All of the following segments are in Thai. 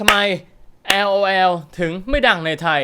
ทำไม LOL ถึงไม่ดังในไทย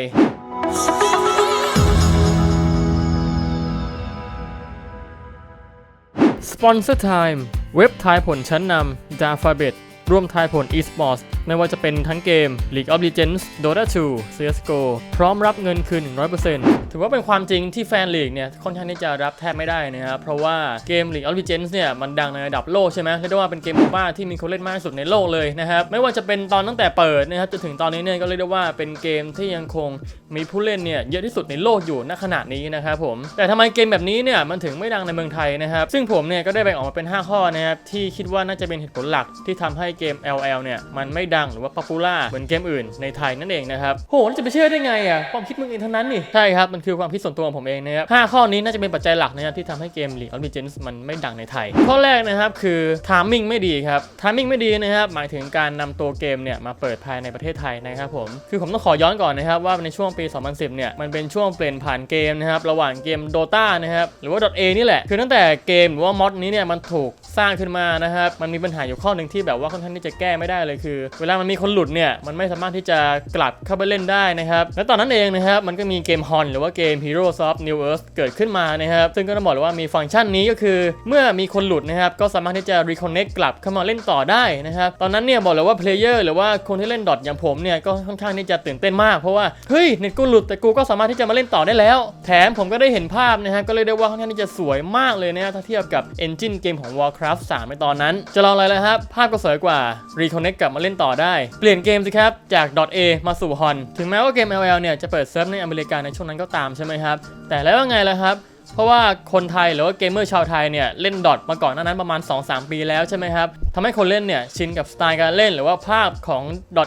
สปอนเซอร์ไทม์เว็บทายผลชั้นนำ d a f a b e t ร่วมทายผล eSports ไม่ว่าจะเป็นทั้งเกม League of Legends Dota 2 CSGO พร้อมรับเงินคืน 100%ถือว่าเป็นความจริงที่แฟนลีกเนี่ยค่อนข้างที่จะรับแทบไม่ได้นะครับ เพราะว่าเกม League of Legends เนี่ยมันดังในระดับโลกใช่ไหมเรียกได้ว่าเป็นเกมโมบ้าที่มีคนเล่นมากที่สุดในโลกเลยนะครับ ไม่ว่าจะเป็นตอนตั้งแต่เปิดนะครับจนถึงตอนนี้เนี่ยก็เรียกได้ว่าเป็นเกมที่ยังคงมีผู้เล่นเนี่ยเยอะที่สุดในโลกอยู่ณขณะนี้นะครับผม แต่ทำไมเกมแบบนี้เนี่ยมันถึงไม่ดังในเมืองไทยนะครับ ซึ่งผมเนี่ยก็ได้แบ่งออกมาเป็น 5 ข้อนะครับที่คิดว่าน่าจะเป็นเหตุผลหลักที่ทำให้เกม LL เนี่ยมันไม่ดังหรือว่าป๊อปปูล่าเหมือนเกมอื่นในไทยนั่นเองนะครับโหจะไปเชื่อได้ไงอะความคิดมึงเองทั้งนั้นนี่ใช่ครับมันคือความคิดส่วนตัวของผมเองนะครับห้าข้อนี้น่าจะเป็นปัจจัยหลักนะครับที่ทำให้เกม League of Legends มันไม่ดังในไทย ข้อแรกนะครับคือ timing ไม่ดีครับ timing ไม่ดีนะครับหมายถึงการนำตัวเกมเนี่ยมาเปิดภายในประเทศไทยนะครับผมคือผมต้องขอย้อนก่อนนะครับว่าในช่วงปี 2010 เนี่ยมันเป็นช่วงเปลี่ยนผ่านเกมนะครับระหว่างเกม Dota นะครับหรือว่า .a นี่แหละคือตั้งแต่เกมหรือว่ามอดนี้เนี่ยมันถูก สร้างขึ้นมานะครับมันมีปัญหาอยู่ข้อหนึ่งที่แบบว่าค่อนข้างที่จะแก้ไม่ได้เลยคือ เวลามันมีคนหลุดเนี่ยมันไม่สามารถที่จะกลับเข้าไปเล่นได้นะครับและตอนนั้นเองนะครับมันก็มีゲームฮอนหรือว่าเกม Heroes of New Earth เกิดขึ้นมานะครับซึ่งก็ต้องบอกเลยว่ามีฟังก์ชันนี้ก็คือ เมื่อมีคนหลุดนะครับก็สามารถที่จะ reconnect กลับเข้ามาเล่นต่อได้นะครับตอนนั้นเนี่ยบอกเลยว่า player หรือว่าคนที่เล่นดอทอย่างผมเนี่ยก็ค่อนข้างที่จะตื่นเต้นมากเพราะว่าเฮ้ยเน็ตกูหลุดแต่กูก็สามารถที่จะมาเล่นต่อได้แล้ว แถมผมก็ได้เห็นภาพนะฮะก็เลยได้ว่าค่อนข้างที่จะสวยมากเลยนะฮะถ้าเทียบกับ engine เกมของ Warcraft 3 ในตอนนั้น จะลองอะไรแล้วครับ ภาพก็สวยกว่า reconnect กลับมาเล่นต่อได้ เปลี่ยนเกมสิครับ จาก .a มาสู่ hon ถึงแม้ว่าเกม LL เนี่ยจะเปิดเซิร์ฟในอเมริกาในช่วงนั้นก็ตามใช่ไหมครับ แต่แล้วว่าไงล่ะครับเพราะว่าคนไทยหรือว่าเกมเมอร์ชาวไทยเนี่ยเล่นดอทมาก่อนหน้านั้นประมาณ 2-3 ปีแล้วใช่ไหมครับ ทำให้คนเล่นเนี่ยชินกับสไตล์การเล่นหรือว่าภาพของ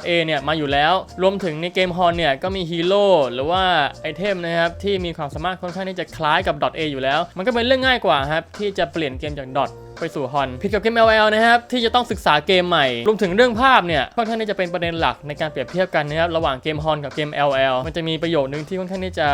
.a เนี่ยมาอยู่แล้ว รวมถึงในเกมฮอนเนี่ยก็มีฮีโร่หรือว่าไอเทมนะครับที่มีความสามารถค่อนข้างที่จะคล้ายกับ .a อยู่แล้ว มันก็เป็นเรื่องง่ายกว่าครับที่จะเปลี่ยนเกมจากดอไปสู่ฮอนผิดกับเกม LL นะครับที่จะต้องศึกษาเกมใหม่ รวมถึงเรื่องภาพเนี่ยค่อนข้างที่จะเป็นประเด็นหลักในการเปรียบเทียบกันนะครับระหว่างเกมฮอนกับเกม LL มันจะมีประโยชน์หนึ่งที่ค่อนข้างที่จะ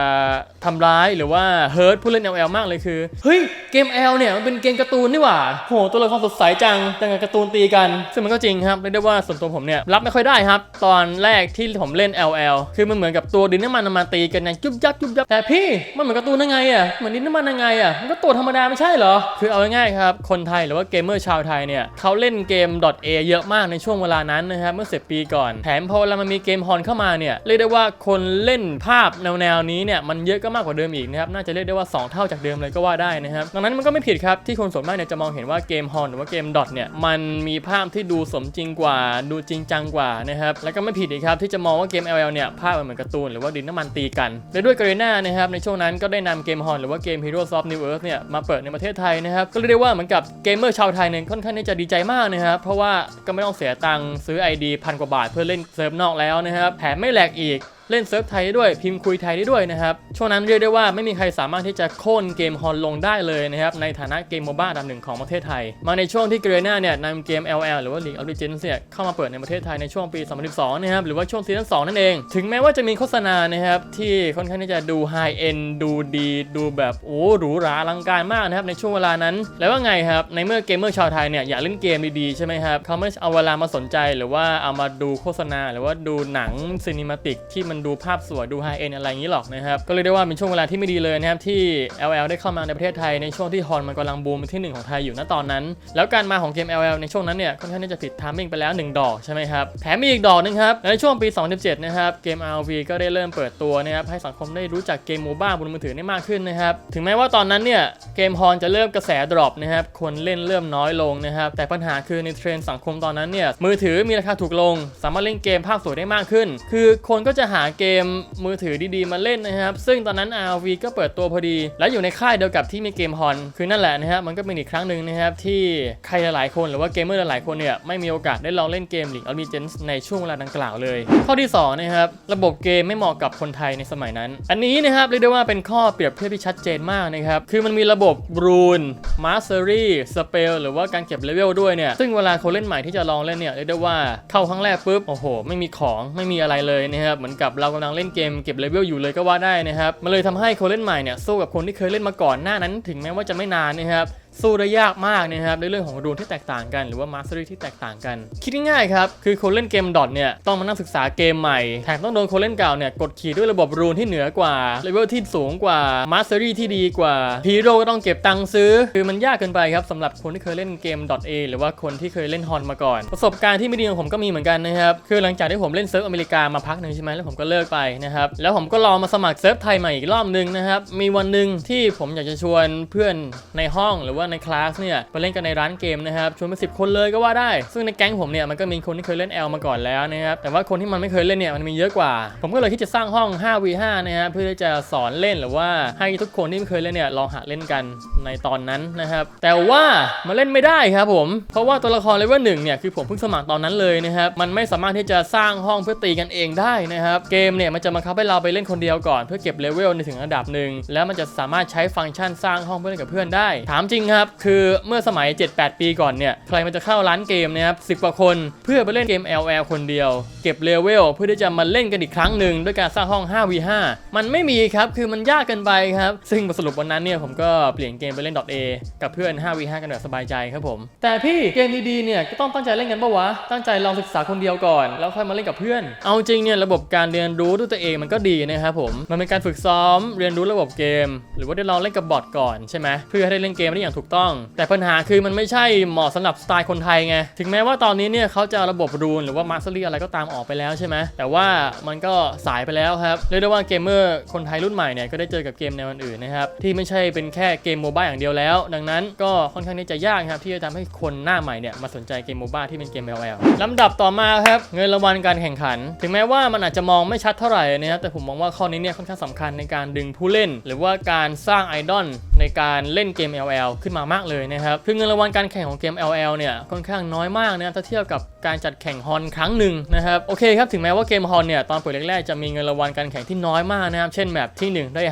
ทำร้ายหรือว่าเฮิร์ตผู้เล่น LL มากเลยคือเฮ้ยเกม L เนี่ยมันเป็นเกมการ์ตูนนี่หว่าโหตัวละครสดใสจังแต่งกับการ์ตูนตีกัน ซึ่งมันก็จริงครับเรียกได้ว่าส่วนตัวผมเนี่ยรับไม่ค่อยได้ครับ ตอนแรกที่ผมเล่น LL คือมันเหมือนกับตัวดินน้ำมันมาตีกันอย่างจุ๊บยับจุ๊บยับแต่พี่มันเหมือนการ์ตูนยังไงอะเหมือนดินน้ำมันยังไงอะมันก็ตัวธรรมดาไม่ใช่เหรอคือเอาง่ายๆครับคนไทยหรือว่าเกมเมอร์ชาวไทยเนี่ยเขาเล่นเกม .a เยอะมากในช่วงเวลานั้นนะครับเมื่อสิปีก่อนแถมพอเวลามันมีเกมฮอนเข้ามาเนี่ยเรียกได้ว่าคนเล่นภาพแนวๆนี้เนี่ยมันเยอะก็มากกว่าเดิมอีกนะครับน่าจะเรียกได้ว่า 2 เท่าจากเดิมเลยก็ว่าได้นะครับดังนั้นมันก็ไม่ผิดครับที่คนส่วนมากเนี่ยจะมองเห็นว่าเกมฮอนหรือว่าเกมดอทเนี่ยมันมีภาพที่ดูสมจริงกว่า ดูจริงจังกว่านะครับแล้วก็ไม่ผิดอีกครับที่จะมองว่าเกม LL เนี่ยภาพมันเหมือนการ์ตูนหรือว่าดินน้ำมันตีกันและด้วยกรีน่านะครับในช่วงนั้นก็ได้นำเกมฮอนหรือว่าเกม Heroes of New Earth เนี่ยมาเปิดในประเทศไทยนะครับก็เรียกได้ว่าเหมือนกับเกมเมอร์ชาวไทยเนี่ยค่อนข้างที่จะดีใจมากนะครับเพราะว่าก็ไม่ต้องเสียตังค์ซื้อ ID พันกว่าบาทเพื่อเล่นเซิร์ฟนอกแล้วนะครับแถมไม่แหลกอีก เล่นเซิร์ฟไทยได้ด้วยพิมพ์คุยไทยได้ด้วยนะครับ ช่วงนั้นเรียกได้ว่าไม่มีใครสามารถที่จะโค่นเกมฮอนลงได้เลยนะครับ ในฐานะเกมโมบ้าดับหนึ่งของประเทศไทย มาในช่วงที่เกรน่าเนี่ยนำเกม LL หรือว่า League of Legends เนี่ยเข้ามาเปิดในประเทศไทยในช่วงปี 2012 นะครับ หรือว่าช่วงซีซั่น2นั่นเอง ถึงแม้ว่าจะมีโฆษณานะครับที่ค่อนข้างที่จะดูไฮเอ็นดูดีดูแบบโอ้หรูหราอลังการมากนะครับในช่วงเวลานั้น แล้วว่าไงครับในเมื่อเกมเมอร์ชาวไทยเนี่ยอยากเล่นเกมดีๆใช่ไหมครับเขาไม่เอาเวลามาสนใจหรือว่าเอามาดูโฆษณาหรือว่าดูหนังซีนิมาติกที่มันดูภาพสวยดูไฮเอ็นอะไรอย่างนี้หรอกนะครับ ก็เลยได้ว่าเป็นช่วงเวลาที่ไม่ดีเลยนะครับที่ LL ได้เข้ามาในประเทศไทยในช่วงที่ฮอนมันกำลังบูมเป็นที่หนึ่งของไทยอยู่ณตอนนั้น แล้วการมาของเกม LL ในช่วงนั้นเนี่ยค่อนข้างที่จะผิดทามมิ่งไปแล้ว 1 ดอกใช่ไหมครับแถมมีอีกดอกหนึงครับในช่วงปี 2017 นะครับเกม RV ก็ได้เริ่มเปิดตัวนะครับให้สังคมได้รู้จักเกมโมบ้าบนมือถือได้มากขึ้นนะครับถึงแม้ว่าตอนนั้นเนี่ยเกมฮอนจะเริ่มกระแสดรอปนะครับคนเล่นเริ่มน้อยลงนะครับแต่ปัญหาคือในเทรนด์สังคมตอนนั้นเนี่ยมือถือมีราคาถูกลง สามารถเล่นเกมภาพสวยได้มากขึ้น คือคนก็จะหาาเกมมือถือดีๆ มาเล่นนะครับ ซึ่งตอนนั้น RV ก็เปิดตัวพอดี และอยู่ในค่ายเดียวกับที่มีเกมฮอน คือนั่นแหละนะฮะ มันก็เป็นอีกครั้งหนึ่งนะครับที่ใครหลายๆคนหรือว่าเกมเมอร์หลายๆคนเนี่ยไม่มีโอกาสได้ลองเล่นเกม League of Legends ในช่วงเวลาดังกล่าวเลย ข้อที่สองนะครับระบบเกมไม่เหมาะกับคนไทยในสมัยนั้น อันนี้นะครับเรียกได้ว่าเป็นข้อเปรียบเทียบที่ชัดเจนมากนะครับคือมันมีระบบรูนมาสเตอรี่สเปลหรือว่าการเก็บเลเวลด้วยเนี่ยซึ่งเวลาคนเล่นใหม่ที่จะลองเล่นเนี่ยเรียกได้ว่าเข้าครั้งแรกปุ๊บโอ้โห ไม่มีของไม่มีอะไรเลยนะครับเหมือนกับเรากำลังเล่นเกมเก็บเลเวลอยู่เลยก็ว่าได้นะครับมันเลยทำให้คนเล่นใหม่เนี่ยสู้กับคนที่เคยเล่นมาก่อนหน้านั้น ถึงแม้ว่าจะไม่นานนะครับ สู้ได้ยากมากนะครับในเรื่องของรูนที่แตกต่างกันหรือว่ามาสเตอรี่ที่แตกต่างกัน คิดง่ายๆครับ คือคนเล่นเกมดอทเนี่ยต้องมานั่งศึกษาเกมใหม่แถมต้องโดนคนเล่นเก่าเนี่ยกดขี่ด้วยระบบรูนที่เหนือกว่าเลเวลที่สูงกว่ามาสเตอรี่ที่ดีกว่าฮีโร่ก็ต้องเก็บตังค์ซื้อ คือมันยากเกินไปครับสำหรับคนที่เคยเล่นเกม .a หรือว่าคนที่เคยเล่นฮอนมาก่อน ประสบการณ์ที่ไม่ดีของผมก็มีเหมือนกันนะครับคือหลังจากที่ผมเล่นเซิร์ฟอเมริกามาพักหนึ่งใช่ไหมแล้วผมก็เลิกไปนะครับแล้วผมก็ลองมาสมัครเซิร์ฟไทยใหม่อีกรอบหนึงนะครับมีวันหนึ่งที่ผมอยากจะชวนเพื่อนในห้องหรือว่าในคลาสเนี่ยไปเล่นกันในร้านเกมนะครับชวนไปสิคนเลยก็ว่าได้ ซึ่งในแก๊งผมเนี่ยมันก็มีคนที่เคยเล่น L มาก่อนแล้วนะครับแต่ว่าคนที่มันไม่เคยเล่นเนี่ยมันมีเยอะกว่า ผมก็เลยคิดจะสร้างห้อง 5v5 นะครับเพื่อที่จะสอนเล่นหรือว่าให้ทุกคนที่ไม่เคยเล่นเนี่ยลองหัดเล่นกันในตอนนั้นนะครับแต่ว่ามาเล่นไม่ได้ครับผม เพราะว่าตัวละครเลเวลหนึ่งเนี่ยคือผมเพิ่งสมัครตอนนั้นเลยนะครับมันไม่สามารถที่จะสร้างห้องเพื่อตีกันเองได้นะครับเกมเนี่ยมันจะบังคับให้เราไปเล่นคนเดียวก่อนเพื่อเก็บเลเวลในถึงระดับหนึ่งแล้วมันจะสามารถใช้ฟังก์ชันสร้างห้องเพื่อนกับเพื่อนได้ ถามจริงครับ คือเมื่อสมัย 7-8 ปีก่อนเนี่ย ใครมันจะเข้าร้านเกมนะครับ10กว่าคน เพื่อไปเล่นเกม LL คนเดียว เก็บเลเวลเพื่อที่จะมาเล่นกันอีกครั้งหนึ่งด้วยการสร้างห้อง 5v5 มันไม่มีครับ คือมันยากเกินไปครับ ซึ่งบทสรุปวันนั้นเนี่ยผมก็เปลี่ยนเกมไปเล่น .a กับเพื่อน 5v5 กันแบบสบายใจครับผม แต่พี่เกมดีๆเนี่ยก็ต้องตั้งใจเล่นกันปะวะ ตั้งใจลองศึกษาคนเดียวก่อน แล้วค่อยมาเล่นกับเพื่อน เอาจริงเนี่ยระบบการเรียนรู้ด้วยตัวเองมันก็ดีนะครับผม มันเป็นการฝึกซ้อมเรียนรู้ระบบเกม หรือว่าได้ลองเล่นกับบอทก่อนใช่ไหมเพื่อให้ได้เล่นเกมได้อย่างถูกต้อง แต่ปัญหาคือมันไม่ใช่เหมาะสำหรับสไตล์คนไทยไง ถึงแม้ว่าตอนนี้เนี่ยเขาจะเอาระบบรูนหรือว่ามาสเตอรี่อะไรก็ตามออกไปแล้วใช่ไหมแต่ว่ามันก็สายไปแล้วครับ เรียกได้ว่าเกมเมอร์คนไทยรุ่นใหม่เนี่ยก็ได้เจอกับเกมแนวอื่นนะครับที่ไม่ใช่เป็นแค่เกมโมบ้าอย่างเดียวแล้ว ดังนั้นก็ค่อนข้างที่จะยากครับที่จะทำให้คนหน้าใหม่เนี่ยมาสนใจเกมโมบ้าที่เป็นเกม LL ลำดับต่อมาครับเงินรางวัลการแข่งขัน ถึงแม้ว่ามันอาจจะมองไม่ชัดเท่าไหร่นะครับแต่ผมมองว่าข้อนี้เนี่ยค่อนข้างสำคัญในการดึงผู้เล่น หรือว่าการสร้างไอดอลในการเล่นเกม LL ขึ้นมามากเลยนะครับคือเงินรางวัลการแข่งของเกม LL เนี่ยค่อนข้างน้อยมากนะถ้าเทียบกับการจัดแข่งฮอนครั้งหนึ่งนะครับโอเคครับถึงแม้ว่าเกมฮอนเนี่ยตอนเปิดแรกๆจะมีเงินรางวัลการแข่งที่น้อยมากนะครับเช่นแบบที่ 1 ได้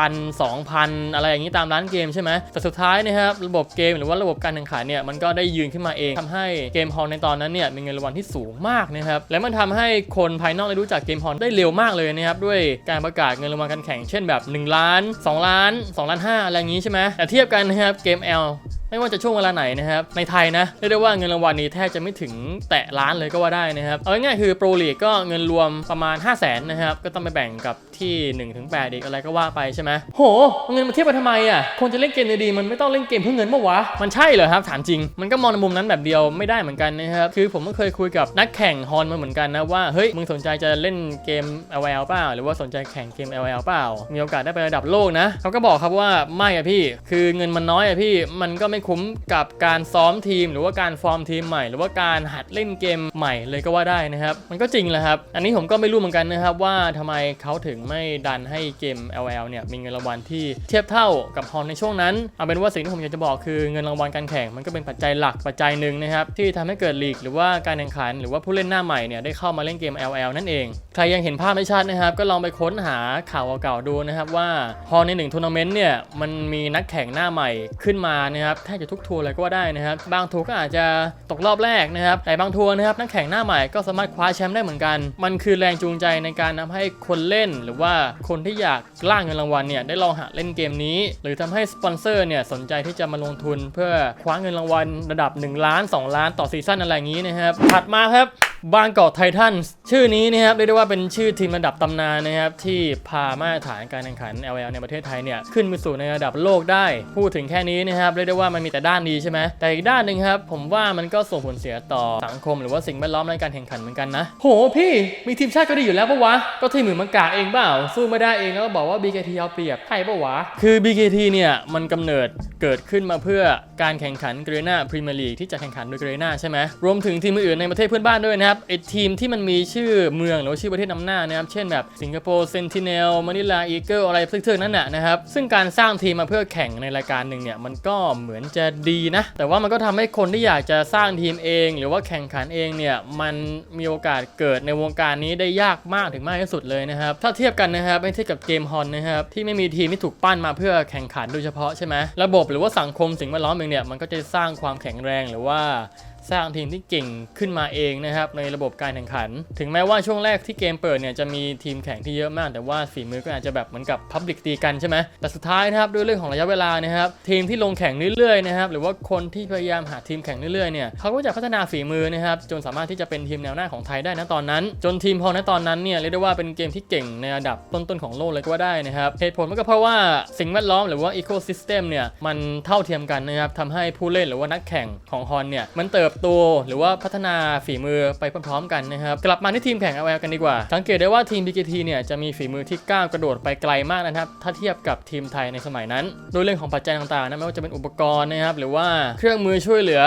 5,000 2,000 อะไรอย่างนี้ตามร้านเกมใช่ไหมแต่สุดท้ายนะครับระบบเกมหรือว่าระบบการแข่งขันเนี่ยมันก็ได้ยืนขึ้นมาเองทำให้เกมฮอนในตอนนั้นเนี่ยมีเงินรางวัลที่สูงมากนะครับและมันทำให้คนภายนอกได้รู้จักเกมฮอนได้เร็วมากเลยนะครับด้วยการประกาศเงินรางวัลการแข่งเช่นแบบ 1 ล้าน 2 ล้าน2ล้าน5อะไรอย่างนี้ใช่ไหมแต่เทียบกันนะครับเกม L ไม่ว่าจะช่วงเวลาไหนนะครับ ในไทยนะเรียกได้ว่าเงินรางวัลนี้แทบจะไม่ถึงแตะล้านเลยก็ว่าได้นะครับ เอาง่ายๆคือโปรลีกก็เงินรวมประมาณ 5 0 0แสนนะครับ ก็ต้องไปแบ่งกับที่1ถึง8อีกอะไรก็ว่าไปใช่ไหมโหเอาเงินมาเทียบไปทำไมอะคนจะเล่นเกมดีๆมันไม่ต้องเล่นเกมเพื่อเงินปะวะมันใช่เหรอครับถามจริง มันก็มองในมุมนั้นแบบเดียวไม่ได้เหมือนกันนะครับคือผมก็เคยคุยกับนักแข่งฮอนมาเหมือนกันนะว่าเฮ้ยมึงสนใจจะเล่นเกม LL เปล่าหรือว่าสนใจแข่งเกม LL เปล่า มีโอกาสได้ไประดับโลกนะเขาก็บอกครับว่าไม่อะพี่ คือเงินมันน้อยอะพี่มันก็ไม่คุ้มกับการซ้อมทีม หรือว่าการฟอร์มทีมใหม่ หรือว่าการหัดเล่นเกมใหม่เลยก็ว่าได้นะครับ มันก็จริงแหละครับ อันนี้ผมก็ไม่รู้เหมือนกันนะครับว่าทำไมเขาถึงไม่ดันให้เกม LL เนี่ยมีเงินรางวัลที่เทียบเท่ากับฮอนในช่วงนั้นเอาเป็นว่าสิ่งที่ผมอยากจะบอกคือเงินรางวัลการแข่งมันก็เป็นปัจจัยหลักปัจจัยหนึ่งนะครับที่ทำให้เกิดลีกหรือว่าการแข่งขัน หรือว่าผู้เล่นหน้าใหม่เนี่ยได้เข้ามาเล่นเกม LL นั่นเอง ใครยังเห็นภาพไม่ชัดนะครับก็ลองไปค้นหาข่าวเก่าๆดูนะครับว่าพอในหนึ่งทัวร์นาเมนต์เนี่ยมันมีนักแข่งหน้าใหม่ขึ้นมานะครับแทบจะทุกทัวร์เลยก็ว่าได้นะครับ บางทัวร์ก็อาจจะตกรอบแรกนะครับ แต่บางทัวร์นะครับนักแข่งหน้าใหม่ก็สามารถคว้าแชมป์ได้เหมือนกัน มันคือแรงจูงใจในการทำให้คนเล่น หรือว่าคนที่อยากล่าเงินรางวัลเนี่ยได้ลองหาเล่นเกมนี้ หรือทำให้สปอนเซอร์เนี่ยสนใจที่จะมาลงทุน เพื่อคว้าเงินรางวัลระดับ 1 ล้าน 2 ล้านต่อซีซั่นอะไรอย่างนี้นะครับถัดมาครับบางกอกไททันชื่อนี้นะครับเรียกได้ว่าเป็นชื่อทีมระดับตำนานนะครับ ที่พามาตรฐานการแข่งขัน LL ในประเทศไทยเนี่ย ขึ้นไปสู่ในระดับโลกได้ พูดถึงแค่นี้นะครับ เรียกได้ว่ามันมีแต่ด้านดีใช่ไหมแต่อีกด้านหนึ่งครับ ผมว่ามันก็ส่งผลเสียต่อสังคมหรือว่าสิ่งแวดล้อมในการแข่งขันเหมือนกันนะ โหพี่มีทีมชาติก็ดีอยู่แล้วปะวะ ก็ทีมหมือมันกาเองเปล่า สู้ไม่ได้เองแล้วก็บอกว่า BKT เอาเปรียบใช่ปะวะ คือ BKT เนี่ยมันกำเนิดเกิดขึ้นมาเพื่อการแข่งขันเกรนาพรีเมียร์ลีกที่จะแข่งขันโดยเกรนาใช่ไหมรวมถึงทีมอื่นในประเทศเพื่อนบ้านด้วยนะครับไอทีมที่มันมีชื่อเมืองหรือชื่อประเทศนำหน้านะครับเช่นแบบสิงคโปร์เซนติเนลม a นิลาอีเกิลอะไรเทือกๆนั่นน่ะนะครับซึ่งการสร้างทีมมาเพื่อแข่งในรายการหนึ่งเนี่ยมันก็เหมือนจะดีนะ แต่ว่ามันก็ทำให้คนที่อยากจะสร้างทีมเอง หรือว่าแข่งขันเองเนี่ยมันมีโอกาสเกิดในวงการนี้ได้ยากมากถึงมากที่สุดเลยนะครับถ้าเทียบกันนะครับไม่เทียบกับเกมฮอนนะครับที่ไม่มีทีมที่ถูกปั้นมาเพื่อแข่งขันโดยเฉพาะใช่ไหมระบบหรือว่าสังคมสิ่งแวดล้อมเองเนี่ยมันก็จะสร้างความแข็งแรงหรือว่า สร้างทีมที่เก่งขึ้นมาเองนะครับในระบบการแข่งขัน ถึงแม้ว่าช่วงแรกที่เกมเปิดเนี่ยจะมีทีมแข่งที่เยอะมาก แต่ว่าฝีมือก็อาจจะแบบเหมือนกับพับลิกตีกันใช่ไหมแต่สุดท้ายนะครับด้วยเรื่องของระยะเวลานะครับทีมที่ลงแข่งเรื่อยๆนะครับหรือว่าคนที่พยายามหาทีมแข่งเรื่อยๆเนี่ยเขาก็จะพัฒนาฝีมือนะครับจนสามารถที่จะเป็นทีมแนวหน้าของไทยได้นะตอนนั้น จนทีมพอณตอนนั้นเนี่ยเรียกได้ว่าเป็นเกมที่เก่งในระดับต้นๆของโลกเลยก็ว่าได้นะครับเหตุผลก็เพราะว่าสิ่งแวดล้อมหรือว่าอีโคซิสเต็มเนี่ยมันเท่าเทียมกันนะครับทำให้ผู้เล่นหรือว่านักแข่งของฮอนเนี่ยมันเติบโตหรือว่าพัฒนาฝีมือไปพร้อมๆกันนะครับกลับมาที่ทีมแข่ง LL กันดีกว่า สังเกตได้ว่าทีม BKT เนี่ยจะมีฝีมือที่ก้าวกระโดดไปไกลมากนะครับถ้าเทียบกับทีมไทยในสมัยนั้น โดยเรื่องของปัจจัยต่างๆนะไม่ว่าจะเป็นอุปกรณ์นะครับหรือว่าเครื่องมือช่วยเหลือ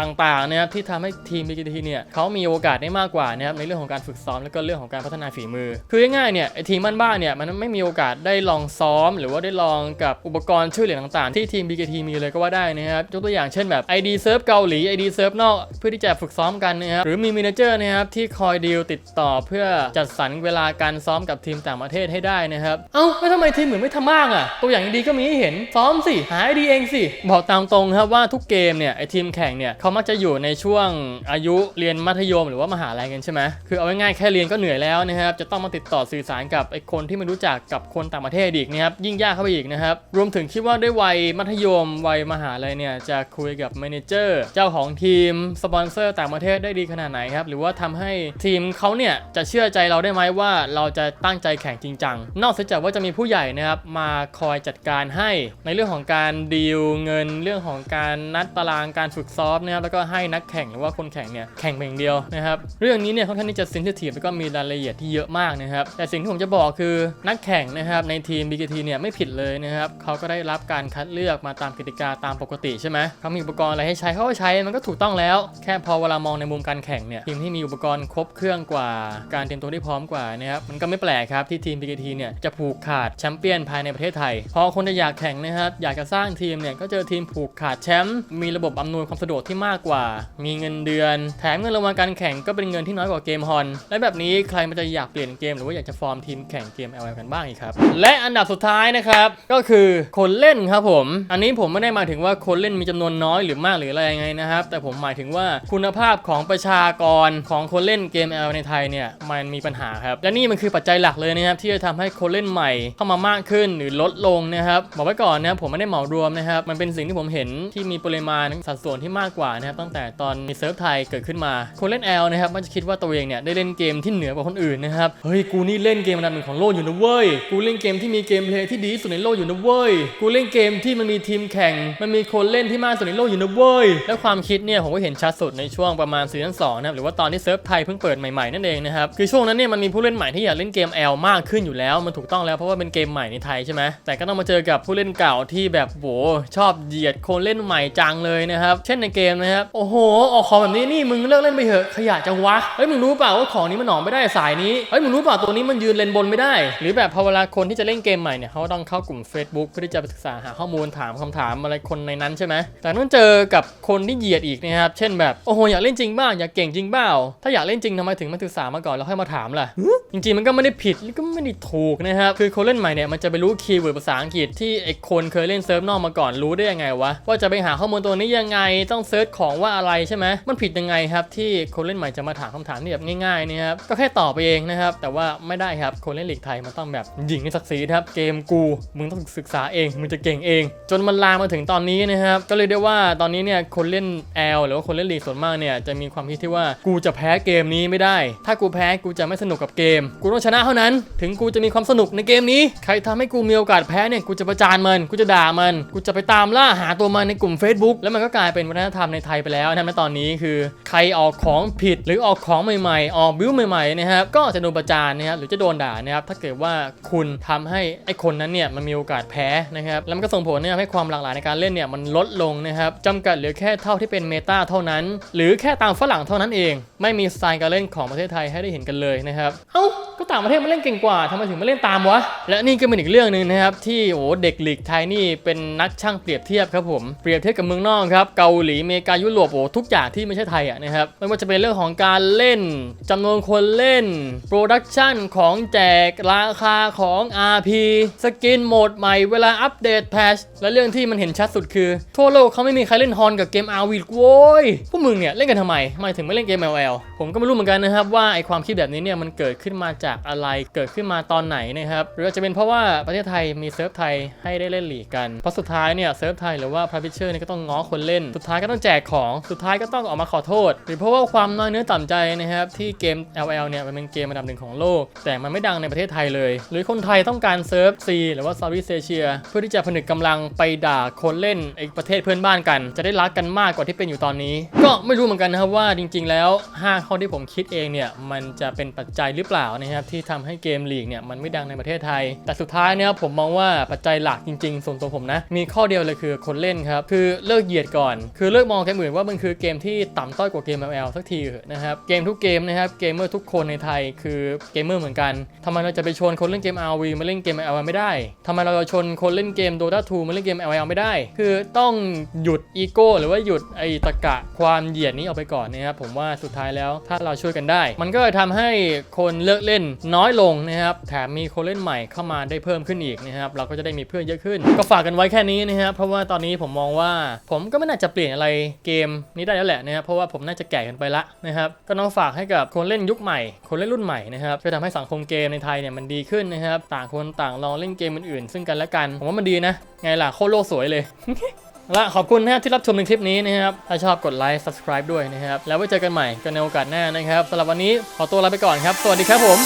ต่างๆนะครับที่ทำให้ทีม BKT เนี่ยเขามีโอกาสได้มากกว่านะครับในเรื่องของการฝึกซ้อมแล้วก็เรื่องของการพัฒนาฝีมือ คือง่ายๆเนี่ยไอทีมบ้านๆเนี่ยมันไม่มีโอกาสได้ลองซ้อม หรือว่าได้ลองกับอุปกรณ์ช่วยเหลือต่างๆ ที่ทีม BKT มีเลยก็ว่าได้นะครับยกตัวอย่างเช่นแบบ ID เซิร์ฟเกาหลี ID เซิร์ฟนอกเพื่อที่จะฝึกซ้อมกันนะครับหรือมีมินเจอร์นะครับที่คอยดีลติดต่อเพื่อจัดสรรเวลาการซ้อมกับทีมต่างประเทศให้ได้นะครับเอ้าแล้วทำไมทีมอื่นไม่ทำบ้างอะตัวอย่างดีก็มีให้เห็นซ้อมสิหาไอดีเองสิบอกตามตรงครับว่าทุกเกมเนี่ยไอทีมแข่งเนี่ยเขามักจะอยู่ในช่วงอายุเรียนมัธยมหรือว่ามหาลัยกันใช่ไหมคือเอาง่ายๆแค่เรียนก็เหนื่อยแล้วนะครับ จะต้องมาติดต่อสื่อสารกับไอคนที่ไม่รู้จักกับคนต่างประเทศอีกนะครับ ยิ่งยากเข้าไปอีกนะครับ รวมถึงคิดว่าด้วยวัยมัธยมวัยมหาลัยเนี่ยจะคุยกับแมเนเจอร์เจ้าของทีมสปอนเซอร์ต่างประเทศได้ดีขนาดไหนครับ หรือว่าทำให้ทีมเขาเนี่ยจะเชื่อใจเราได้ไหมว่าเราจะตั้งใจแข่งจริงจัง นอกจากว่าจะมีผู้ใหญ่นะครับมาคอยจัดการให้ในเรื่องของการดีลเงินเรื่องของการนัดตารางการฝึกซ้อมนะครับแล้วก็ให้นักแข่งหรือว่าคนแข่งเนี่ยแข่งเพียงเดียวนะครับเรื่องนี้เนี่ยค่อนข้างที่จะเซนซิทีฟแล้วก็มีรายละเอียดที่เยอะมากนะครับแต่สิ่งที่ผมจะบอกคือนักแข่งนะครับในทีม BKT เนี่ยไม่ผิดเลยนะครับเขาก็ได้รับการคัดเลือกมาตามกติกาตามปกติใช่ไหมเขามีอุปกรณ์อะไรให้ใช้เขาก็ใช้มันก็ถูกต้องแล้ว แค่พอเวลามองในมุมการแข่งเนี่ยทีมที่มีอุปกรณ์ครบเครื่องกว่า การเตรียมตัวที่พร้อมกว่านะครับมันก็ไม่แปลกครับที่ทีม BKT เนี่ยจะผูกขาดแชมป์เปี้ยนภายในประเทศไทย พอคนจะอยากแข่งนะครับอยากจะสร้างทีมเนี่ยก็เจอทีมผูกขาดแชมป์มีระบบอำนวยความสะดวกที่มากกว่า มีเงินเดือน แถมเงินรางวัลการแข่งก็เป็นเงินที่น้อยกว่าเกมฮอน และแบบนี้ใครมันจะอยากเปลี่ยนเกมหรือว่าอยากจะฟอร์มทีมแข่งเกม LL กันบ้างอีกครับ และอันดับสุดท้ายนะครับก็คือคนเล่นครับผม อันนี้ผมไม่ได้หมายถึงว่าคนเล่นมีจำนวนน้อยหรือมากหรืออะไรยังไงนะครับ แต่ผมหมายถึงว่าคุณภาพของประชากรของคนเล่นเกม LL ในไทยเนี่ยมันมีปัญหาครับ และนี่มันคือปัจจัยหลักเลยนะครับที่จะทำให้คนเล่นใหม่เข้ามามากขึ้นหรือลดลงนะครับบอกไว้ก่อนนะครับผมไม่ได้เหมารวมนะครับมันเป็นสิ่งที่ผมเห็นที่มีปริมาณสัดส่วนที่มากกว่านะครับตั้งแต่ตอนมีเซิร์ฟไทยเกิดขึ้นมา คนเล่น L นะครับมันจะคิดว่าตัวเองเนี่ยได้เล่นเกมที่เหนือกว่าคนอื่นนะครับเฮ้ยกูนี่เล่นเกมอันดับหนึ่งของโลกอยู่นะเว้ยกูเล่นเกมที่มีเกมเพลย์ที่ดีที่สุดในโลกอยู่นะเว้ยกูเล่นเกมที่มันมีทีมแข่ง มันมีคนเล่นที่มากสุดในโลกอยู่นะเว้ยแล้วความคิดเนี่ยผมก็เห็นชัดสุดในช่วงประมาณซีซั่นสองนะครับหรือว่าตอนที่เซิร์ฟไทยเพิ่งเปิดใหม่ๆนั่นเองนะครับคือช่วงนั้นเนี่ยมันมีผู้เล่นใหม่ที่อยากเล่นเกม L มากขึ้นอยู่แล้วมันถูกต้องแล้วเพราะว่าเป็นเกมใหม่ในไทยใช่ไหมแต่ก็ต้องมาเจอกับผู้เล่นเก่าที่แบบโหชอบเหยียดคนเล่นใหม่จังเลยนะครับเช่นในเกมนะครับ โอ้โห ออกของแบบนี้นี่มึงเลิกเล่นไปเถอะขยะจังวะ เฮ้ยมึงรู้เปล่าว่าของนี้มันหนอมไม่ได้สายนี้ เฮ้ยมึงรู้เปล่าตัวนี้มันยืนเลนบนไม่ได้ หรือแบบพอเวลาคนที่จะเล่นเกมใหม่เนี่ยเขาต้องเข้ากลุ่ม Facebook เพื่อที่จะไปศึกษาหาข้อมูลถามคำถามอะไรคนในนั้นใช่ไหม แต่ต้องเจอกับคนที่เหยียดอีกนะครับ เช่นแบบโอ้โหอยากเล่นจริงบ้างอยากเก่งจริงเปล่าถ้าอยากเล่นจริงทำไมถึงมาศึกษามาก่อนแล้วค่อยมาถามล่ะ จริงๆมันก็ไม่ได้ผิดแล้วก็ไม่ได้ถูกนะครับ คือคนเล่นใหม่เนี่ยมันจะไปรู้คีย์เวิร์ดภาษาอังกฤษที่ไอ้คนเคยเล่นเซิร์ฟนอกมาก่อนรู้ได้ยังไงวะว่าจะไปหาข้อมูลตัวนี้ยังไงต้องเซิร์ชของว่าอะไรใช่ไหมมันผิดยังไงครับที่คนเล่นใหม่จะมาถามคำถามที่แบบง่ายๆเนี่ยครับก็แค่ตอบไปเองนะครับแต่ว่าไม่ได้ครับคนเล่นลีกไทยมันต้องแบบหญิงในศักดิ์ศรีครับเกมกูมึงต้องศึกษาเองมึงจะเก่งเอง จนมันลามมาถึงตอนนี้นะครับก็เลยได้ว่าตอนนี้เนี่ยคนเล่น L หรือว่าคนเล่นลีกส่วนมากเนี่ยจะมีความคิดที่ว่ากูจะแพ้เกมนี้ไม่ได้ ถ้ากูแพ้กูจะไม่สนุกกับเกม กูต้องชนะเท่านั้น ถึงกูจะมีความสนุกในเกมนี้ ใครทำให้กูมีโอกาสแพ้เนี่ยกูจะประจานมัน กูจะด่ามัน กูจะไปตามล่าหาตัวมันในกลุ่ม Facebook แล้วมันก็กลายเป็นวัฒนธรรมในในไทยไปแล้วนะครับตอนนี้คือใครออกของผิดหรือออกของใหม่ๆ ออกบิวใหม่ๆนะครับก็จะโดนประจานนะครับหรือจะโดนด่านะครับถ้าเกิดว่าคุณทำให้ไอ้คนนั้นเนี่ยมันมีโอกาสแพ้นะครับแล้วมันก็ส่งผลเนี่ยให้ความหลากหลายในการเล่นเนี่ยมันลดลงนะครับจำกัดเหลือแค่เท่าที่เป็นเมตาเท่านั้น หรือแค่ตามฝรั่งเท่านั้นเอง ไม่มีสไตล์การเล่นของประเทศไทยให้ได้เห็นกันเลยนะครับเอ้าก็ต่างประเทศมันเล่นเก่งกว่าทำไมถึงไม่เล่นตามวะและนี่ก็เป็นอีกเรื่องหนึ่งนะครับที่โอ้เด็กหลีกไทยนี่เป็นนักช่างเปรียบเทียบครับผมเปรียบเทียบกับเมืองนอกครับเกาหลีเมริกายุโรปโอ้ทุกอย่างที่ไม่ใช่ไทยอะนะครับไม่ว่าจะเป็นเรื่องของการเล่นจำนวนคนเล่น โปรดักชันของแจกราคาของ RP สกินโหมดใหม่เวลาอัปเดตแพชและเรื่องที่มันเห็นชัดสุดคือ ทั่วโลกเขาไม่มีใครเล่นฮอนกับเกม RV หรอกโว้ยพวกมึงเนี่ยเล่นกันทำไมทำไมถึงไม่เล่นเกม LL ผมก็ไม่รู้เหมือนกันนะครับว่าไอความคิดแบบนี้เนี่ยมันเกิดขึ้นมาจากอะไรเกิดขึ้นมาตอนไหนนะครับหรืออาจจะเป็นเพราะว่าประเทศไทยมีเซิร์ฟไทยให้ได้เล่นหลีกกันเพราะสุดท้ายเนี่ยเซิร์ฟไทยหรือว่าพาร์พิเชอร์เนี่ยก็ต้องง้อคนเล่นสุดท้ายก็ต้องแจกของสุดท้ายก็ต้องออกมาขอโทษหรือเพราะว่าความน้อยเนื้อต่ำใจนะครับที่เกม LL เนี่ยมันเป็นเกมอันดับหนึ่งของโลก แต่มันไม่ดังในประเทศไทยเลย หรือคนไทยต้องการเซิร์ฟ C หรือว่า Southeast Asia เพื่อที่จะผนึกกำลังไปด่าคนเล่นไอประเทศเพื่อนบ้านกัน จะได้รักกันมากกว่าที่เป็นอยู่ตอนนี้ ก็ไม่รู้เหมือนกันนะครับว่าจริง ๆ แล้ว 5 ข้อที่ผมคิดเองเนี่ยมันจะเป็นปัจจัยหรือเปล่านะครับที่ทำให้เกมลีกเนี่ยมันไม่ดังในประเทศไทย แต่สุดท้ายเนี่ยผมมองว่าปัจจัยหลักจริง ๆ ส่วนตัวผมนะมีข้อเดียวเลยคือคนเล่นครับคือเลิกเหยียดก่อน คือเลิกมองเกมอื่นว่ามันคือเกมที่ต่ำต้อยกว่าเกม LL สักทีนะครับ เกมทุกเกมนะครับ เกมเมอร์ทุกคนในไทยคือเกมเมอร์เหมือนกันทำไมเราจะไปชวนคนเล่นเกม RV มาเล่นเกม LL ไม่ได้ทำไมเราจะชวนคนเล่นเกม Dota 2มาเล่นเกม LL ไม่ได้ คือต้องหยุดอีโก้หรือว่าหยุดไอตะกะความเหยียดนี้ออกไปก่อนนะครับผมว่าสุดท้ายแล้วถ้าเราช่วยกันได้ มันก็จะทำให้คนเลิกเล่นน้อยลงนะครับแถมมีคนเล่นใหม่เข้ามาได้เพิ่มขึ้นอีกนะครับเราก็จะได้มีเพื่อนเยอะขึ้น ก็ฝากกันไว้แค่นี้นะครับเพราะว่าตอนนี้ผมมองว่าผมก็ไม่น่าจะเปลี่ยนอะไรเกมนี้ได้แล้วแหละนะครับเพราะว่าผมน่าจะแก่กันไปละนะครับก็น้องฝากให้กับคนเล่นยุคใหม่ คนเล่นรุ่นใหม่นะครับช่วยทำให้สังคมเกมในไทยเนี่ยมันดีขึ้นนะครับต่างคนต่างลองเล่นเกมอื่นๆซึ่งกันและกันผมว่ามันดีนะ ไงล่ะโคตรโลกสวยเลยและขอบคุณนะครับที่รับชมในคลิปนี้นะครับ ถ้าชอบกดไลค์ subscribe ด้วยนะครับ แล้วไว้เจอกันใหม่กันในโอกาสหน้านะครับสำหรับวันนี้ขอตัวลาไปก่อนครับ สวัสดีครับผม